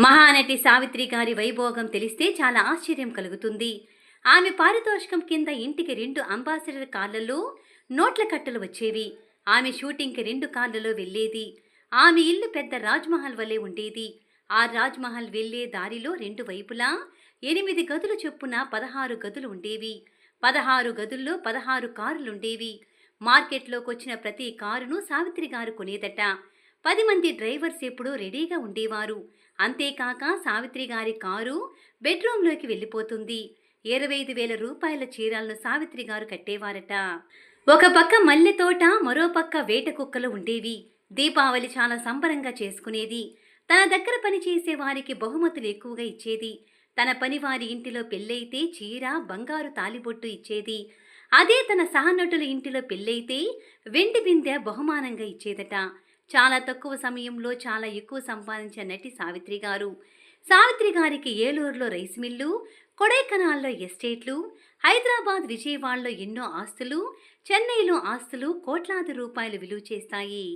మహానటి సావిత్రి గారి వైభోగం తెలిస్తే చాలా ఆశ్చర్యం కలుగుతుంది. ఆమె పారితోషికం కింద ఇంటికి రెండు అంబాసిడర్ కార్లలో నోట్ల కట్టలు వచ్చేవి. ఆమె షూటింగ్కి రెండు కార్లలో వెళ్ళేది. ఆమె ఇల్లు పెద్ద రాజ్మహల్ వలె ఉండేది. ఆ రాజ్మహల్ వెళ్ళే దారిలో రెండు వైపులా ఎనిమిది గదులు చొప్పున పదహారు గదులు ఉండేవి. పదహారు గదుల్లో పదహారు కారులుండేవి. మార్కెట్లోకి వచ్చిన ప్రతి కారును సావిత్రి గారు కొనేదట. పది మంది డ్రైవర్స్ ఎప్పుడూ రెడీగా ఉండేవారు. అంతేకాక సావిత్రి గారి కారు బెడ్రూమ్లోకి వెళ్ళిపోతుంది. ఇరవై ఐదు వేల రూపాయల చీరాలను సావిత్రి గారు కట్టేవారట. ఒక పక్క మల్లె తోట మరో పక్క వేట కుక్కలు ఉండేవి. దీపావళి చాలా సంబరంగా చేసుకునేది. తన దగ్గర పనిచేసే వారికి బహుమతులు ఎక్కువగా ఇచ్చేది. తన పనివారి ఇంటిలో పెళ్ళైతే చీర బంగారు తాలిబొట్టు ఇచ్చేది. అదే తన సహనటుల ఇంటిలో పెళ్ళైతే వెండి బిందె బహుమానంగా ఇచ్చేదట. చాలా తక్కువ సమయంలో చాలా ఎక్కువ సంపాదించిన నటి సావిత్రి గారు. సావిత్రి గారికి ఏలూరులో రైస్ మిల్లు కొడైకనాల్లో ఎస్టేట్లు హైదరాబాద్ విజయవాడలో ఎన్నో ఆస్తులు చెన్నైలో ఆస్తులు కోట్లాది రూపాయలు విలువ చేస్తాయి.